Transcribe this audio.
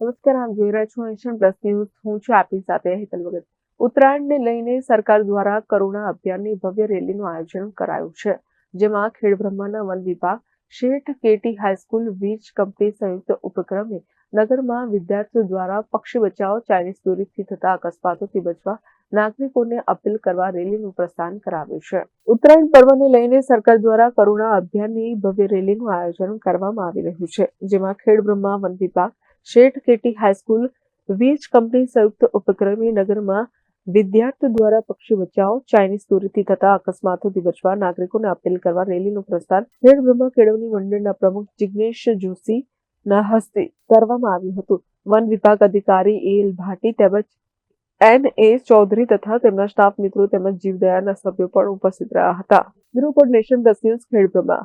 નમસ્કાર, આપ જોઈ રહ્યા છો એશિયન પ્લસ ન્યૂઝ. હું છું આપની સાથે હેતલ વગર. ઉત્તરાયણને લઈને સરકાર દ્વારા કરુણા અભિયાનની ભવ્ય રેલીનું આયોજન કરાયું છે, જેમાં ખેડબ્રહ્માના વન વિભાગ, શેઠ કેટી હાઈસ્કૂલ, વીજ કંપની સંયુક્ત ઉપક્રમે નગરમાં વિદ્યાર્થીઓ દ્વારા પક્ષી બચાવો, ચાઇનીઝ દોરીથી થતા અકસ્માતોથી બચવા નાગરિકોને અપીલ કરવા રેલીનું પ્રસ્થાન કરાવ્યું છે. ઉત્તરાયણ પર્વને લઈને સરકાર દ્વારા કરુણા અભિયાનની ભવ્ય રેલીનું આયોજન કરવામાં આવી રહ્યું છે, જેમાં ખેડબ્રહ્મા વન વિભાગ શેઠ કેટી હાઈસ્કૂલ, વીજ કંપની સંયુક્ત ઉપક્રમે નગરમાં વિદ્યાર્થીઓ દ્વારા પક્ષી બચાવ, ચાઇનીઝ દોરીથી થતા અકસ્માતોથી બચવા નાગરિકોને અપીલ કરવા રેલીનું પ્રસ્થાન ખેડબ્રહ્મા કેળવણી મંડળના પ્રમુખ જિગ્નેશ જોશી ના હસ્તે કરવામાં આવ્યું હતું. વન વિભાગ અધિકારી એલ ભાટી તેમજ એન એ ચૌધરી તથા તેમના સ્ટાફ મિત્રો તેમજ જીવદયાના સભ્યો પણ ઉપસ્થિત રહ્યા હતા. Bureau nation plus news Khedbrahma